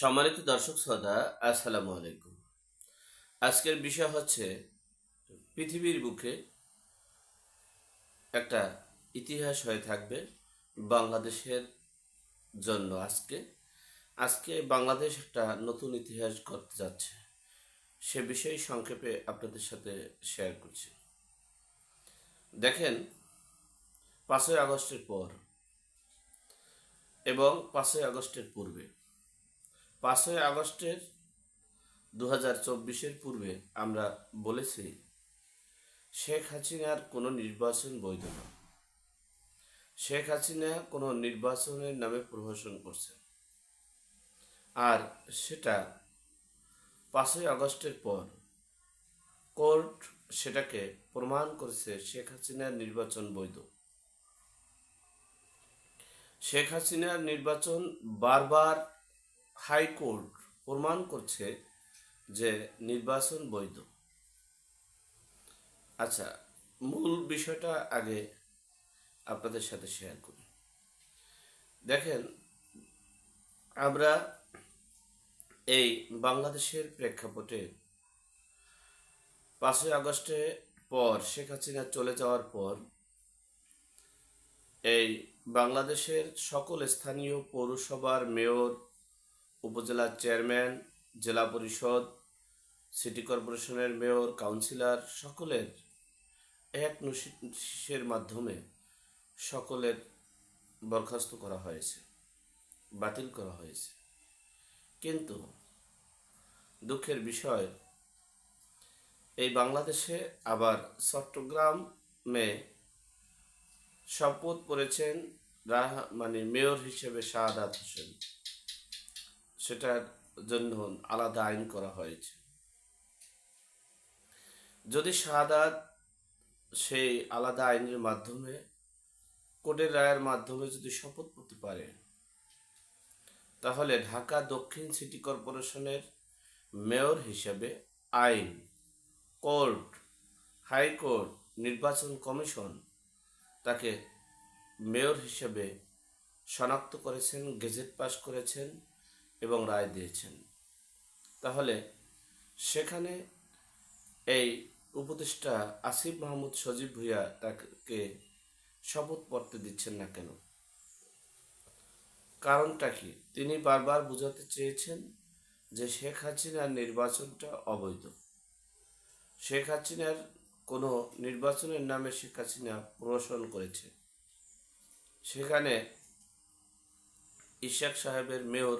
সম্মানিত দর্শক শ্রোতা, আসসালামু আলাইকুম। আজকের বিষয় হচ্ছে পৃথিবীর বুকে একটা ইতিহাস হয়ে থাকবে বাংলাদেশের জন্য আজকে। আজকে বাংলাদেশ একটা নতুন ইতিহাস করতে যাচ্ছে। সে বিষয়ে সংক্ষেপে আপনাদের সাথে শেয়ার করছি। দেখেন, পাঁচই আগস্টের পর এবং পাঁচই আগস্টের পূর্বে পাঁচই আগস্টের দু হাজার চব্বিশের পূর্বে আমরা বলেছি, শেখ হাসিনার কোনো নির্বাচন বৈধ না। শেখ হাসিনা কোনো নির্বাচনের নামে প্রহসন করছেন। আর সেটা পাঁচই আগস্টের পর কোর্ট সেটাকে প্রমাণ করেছে শেখ হাসিনার নির্বাচন বৈধ। শেখ হাসিনার নির্বাচন বারবার হাইকোর্ট প্রমাণ করছে যে নির্বাচন বৈধ। আচ্ছা মূল বিষয়টা আগে আপনাদের সাথে শেয়ার করি। দেখেন, আমরা এই বাংলাদেশের প্রেক্ষাপটে পাঁচই আগস্টে পর শেখ হাসিনা চলে যাওয়ার পর এই বাংলাদেশের সকল স্থানীয় পৌরসভার মেয়র উপজেলার চেয়ারম্যান, জেলা পরিষদ, সিটি কর্পোরেশনের মেয়র, কাউন্সিলর সকলের এক নোটিশের মাধ্যমে সকলের বরখাস্ত করা হয়েছে, বাতিল করা হয়েছে। কিন্তু দুঃখের বিষয়, এই বাংলাদেশে আবার চট্টগ্রামে শপথ করেছেন মানে মেয়র হিসেবে শাহাদাত হোসেন। সেটার জন্য আলাদা আইন করা হয়েছে। যদি শাহাদাত সেই আলাদা আইনের মাধ্যমে, কোর্টের রায়ের মাধ্যমে যদি শপথ করতে পারে, তাহলে ঢাকা দক্ষিণ সিটি কর্পোরেশনের মেয়র হিসেবে আইন, কোর্ট, হাইকোর্ট, নির্বাচন কমিশন তাকে মেয়র হিসেবে শনাক্ত করেছেন, গেজেট পাস করেছেন এবং রায় দিয়েছেন। তাহলে সেখানে এই উপদেষ্টা আসিফ মাহমুদ সজীব ভুইয়া তাকে শপথ পড়তে দিচ্ছেন না কেন? কারণটা কি? তিনি বারবার বোঝাতে চেয়েছেন যে শেখ হাসিনার নির্বাচনটা অবৈধ। শেখ হাসিনার কোনো নির্বাচনের নামে শেখ হাসিনা প্রহসন করেছে। সেখানে ইশাক সাহেবের মেয়র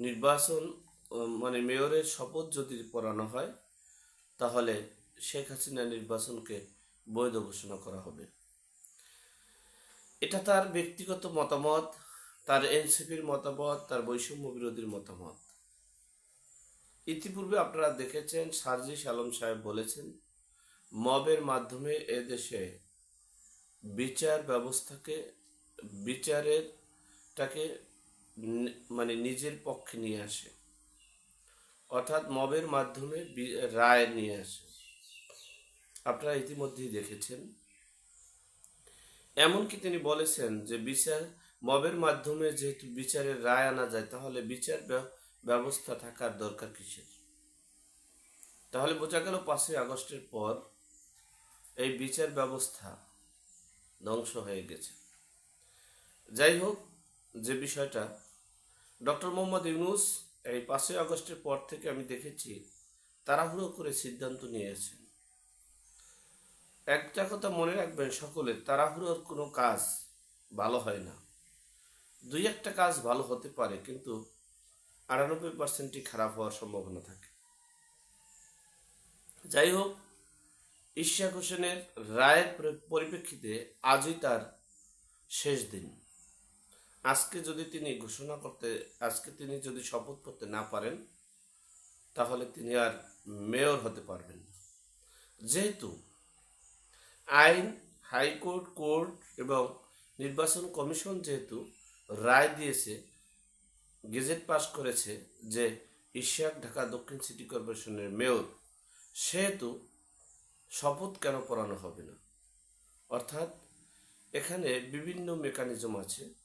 নির্বাচন মানে মেয়রের শপথ যদি পড়ানো হয়, তাহলে শেখ হাসিনা নির্বাচনকে বৈধ ঘোষণা করা হবে। এটা তার ব্যক্তিগত মতামত, তার এনসিপির মতামত, তার বৈষম্য বিরোধীর মতামত। ইতিপূর্বে আপনারা দেখেছেন, সার্জিস আলম সাহেব বলেছেন, মবের মাধ্যমে এদেশে বিচার ব্যবস্থাকে বিচারের নি- মানে নিজের পক্ষে নিয়ে আসে। অর্থাৎ মবের মাধ্যমে রায় নিয়ে আসে। আপনারা ইতিমধ্যেই দেখেছেন। এমনকি তিনি বলেছেন যে বিচার, মবের মাধ্যমে যেহেতু বিচারের রায় আনা যায়, তাহলে বিচার ব্য- ব্যবস্থা থাকার দরকার কিসের? তাহলে বোঝা গেল পাঁচই আগস্টের পর এই বিচার ব্যবস্থা ধ্বংস হয়ে গেছে। যাই হোক যে বিষয়টা, ডক্টর মোহাম্মদ ইউনুস এই পাঁচই আগস্টের পর থেকে আমি দেখেছি, তাড়াহুড়ো করে সিদ্ধান্ত নিয়েছেন। একটা কথা মনে রাখবেন সকলে, তাড়াহুড়োর কোনো কাজ ভালো হয় না। দুই একটা কাজ ভালো হতে পারে, কিন্তু আটানব্বই পার্সেন্টই খারাপ হওয়ার সম্ভাবনা থাকে। যাই হোক, ইশাক হোসেনের রায়ের পরিপ্রেক্ষিতে আজই তার শেষ দিন। আজকে যদি তিনি ঘোষণা করতে, আজকে তিনি যদি শপথ করতে না পারেন, তাহলে তিনি আর মেয়র হতে পারবেন না। যেহেতু আইন, হাইকোর্ট, কোর্ট এবং নির্বাচন কমিশন যেহেতু রায় দিয়েছে, গেজেট পাস করেছে যে ইশাক ঢাকা দক্ষিণ সিটি কর্পোরেশনের মেয়র, সেহেতু শপথ কেন পড়ানো হবে না? অর্থাৎ এখানে বিভিন্ন মেকানিজম আছে।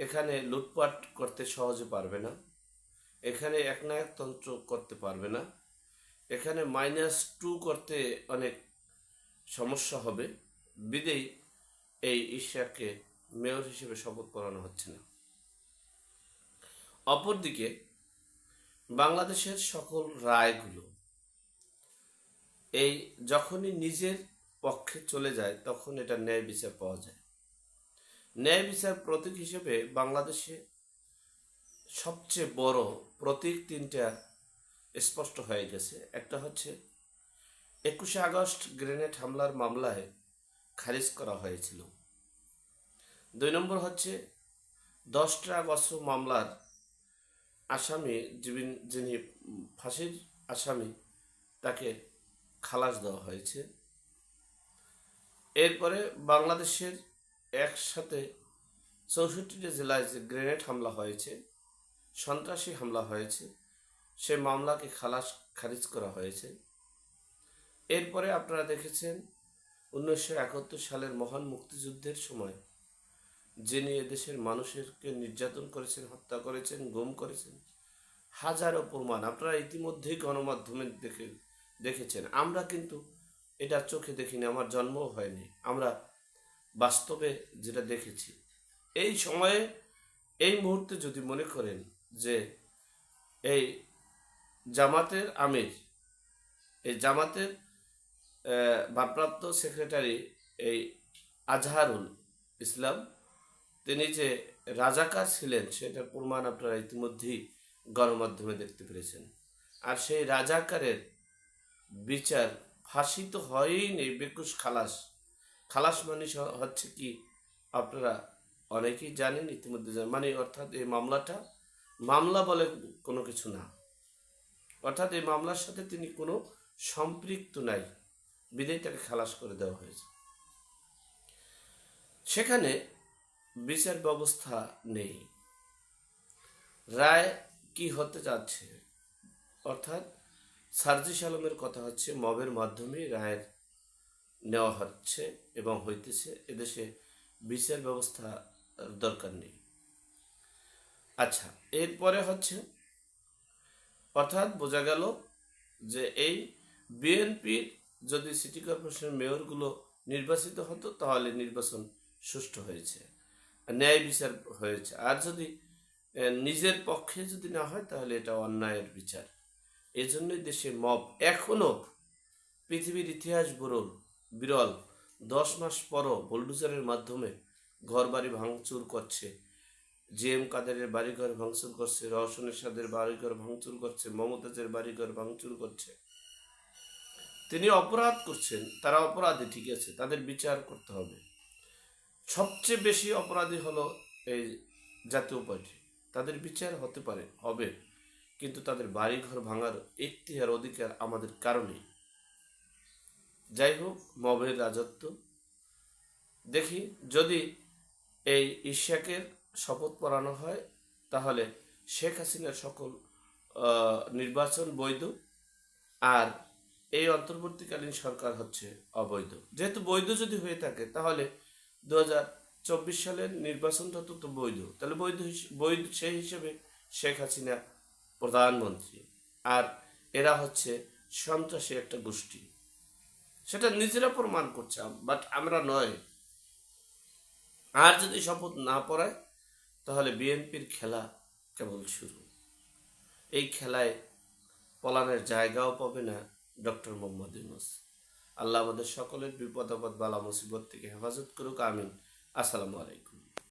এখানে লুটপাট করতে সহজে পারবে না। এখানে একনায়ক তন্ত্র করতে পারবে না। এখানে মাইনাস টু করতে অনেক সমস্যা হবে। বিদেই এই ঈর্ষাকে মেয়র হিসেবে শপথ পড়ানো হচ্ছে না। অপরদিকে বাংলাদেশের সকল রায়গুলো, এই যখনই নিজের পক্ষে চলে যায়, তখন এটা ন্যায় বিচার পাওয়া যায়। ন্যায় বিচার প্রতীক হিসেবে বাংলাদেশে সবচেয়ে বড় প্রতীক তিনটা স্পষ্ট হয়ে গেছে। একটা হচ্ছে একুশে আগস্ট গ্রেনেড হামলার মামলায় খারিজ করা হয়েছিল। দুই নম্বর হচ্ছে দশটা অস্ত্র মামলার আসামি যিনি- যিনি ফাঁসির আসামি, তাকে খালাস দেওয়া হয়েছে। এরপরে বাংলাদেশের একসাথে চৌষট্টিটা জেলায় যে গ্রেনেড হামলা হয়েছে, সন্ত্রাসী হামলা হয়েছে, সে মামলাকে খালাস, খারিজ করা হয়েছে। এরপরে আপনারা দেখেছেন উনিশশো একাত্তর সালের মহান মুক্তিযুদ্ধের সময় যিনি এদেশের মানুষেরকে নির্যাতন করেছেন, হত্যা করেছেন, গুম করেছেন, হাজারো প্রমাণ আপনারা ইতিমধ্যেই গণমাধ্যমে দেখে, দেখেছেন। আমরা কিন্তু এটা চোখে দেখিনি, আমার জন্মও হয়নি। আমরা বাস্তবে যেটা দেখেছি। এই সময়ে, এই মুহূর্তে যদি মনে করেন যে এই জামাতের আমির, এই জামাতের ভারপ্রাপ্ত সেক্রেটারি এই আজহারুল ইসলাম, তিনি যে রাজাকার ছিলেন, সেটার প্রমাণ আপনারা ইতিমধ্যেই গণমাধ্যমে দেখতে পেরেছেন। আর সেই রাজাকারের বিচার ফাঁসি তো হয়ই নেই বেকুশ খালাস। খালাস মানে হচ্ছে কি, আপনারা অনেকেই জানেন ইতিমধ্যে জানেন মানে অর্থাৎ এই মামলাটা, মামলা বলে কোনো কিছু না। অর্থাৎ এই মামলার সাথে তিনি কোনো সম্পৃক্ত নাই। বিদায় তাকে খালাস করে দেওয়া হয়েছে। সেখানে বিচার ব্যবস্থা নেই। রায় কি হতে যাচ্ছে? অর্থাৎ সার্জিস আলমের কথা হচ্ছে, মবের মাধ্যমে রায়ের নেওয়া হচ্ছে এবং হইতেছে, এদেশে বিচার ব্যবস্থা দরকার নেই। আচ্ছা এরপরে হচ্ছে, অর্থাৎ বোঝা গেল যে এই বিএনপির যদি সিটি কর্পোরেশনের মেয়রগুলো নির্বাচিত হতো, তাহলে নির্বাচন সুষ্ঠু হয়েছে, ন্যায় বিচার হয়েছে। আর যদি নিজের পক্ষে যদি না হয়, তাহলে এটা অন্যায়ের বিচার। এজন্যই দেশে মব এখনও পৃথিবীর ইতিহাস বিরল বিরল। দশ মাস পরও বুলডুজারের মাধ্যমে ঘর বাড়ি ভাঙচুর করছে। জে এম কাদেরের বাড়িঘর ভাঙচুর করছে রওশনের সাদের বাড়িঘর ভাঙচুর করছে, মমতাজের বাড়িঘর ভাঙচুর করছে। তিনি অপরাধ করছেন, তারা অপরাধী ঠিক আছে, তাদের বিচার করতে হবে। সবচেয়ে বেশি অপরাধী হলো এই জাতীয় পার্টি। তাদের বিচার হতে পারে, হবে। কিন্তু তাদের বাড়িঘর ভাঙার এখতিয়ার, অধিকার আমাদের কারণে যাই হোক মবের রাজত্ব। দেখি, যদি এই ইশাকের শপথ পড়ানো হয়, তাহলে শেখ হাসিনার সকল নির্বাচন বৈধ। আর এই অন্তর্বর্তীকালীন সরকার হচ্ছে অবৈধ। যেহেতু বৈধ যদি হয়ে থাকে, তাহলে দু চব্বিশ সালের নির্বাচনটা তো তো বৈধ। তাহলে বৈধ বৈধ সেই হিসেবে শেখ হাসিনা প্রধানমন্ত্রী। আর এরা হচ্ছে সন্ত্রাসী একটা গোষ্ঠী। সেটা নিজেরা প্রমাণ করছে বাট আমরা নয়। আর যদি শপথ না পড়ায়, তাহলে বিএনপির খেলা কেবল শুরু। এই খেলায় পলানের জায়গাও পাবে না ডক্টর মোহাম্মদ ইউনুস। আল্লাহ আমাদের সকলের বিপদ আপদ বালা মুসিবত থেকে হেফাজত করুক, আমিন। আসসালামু আলাইকুম।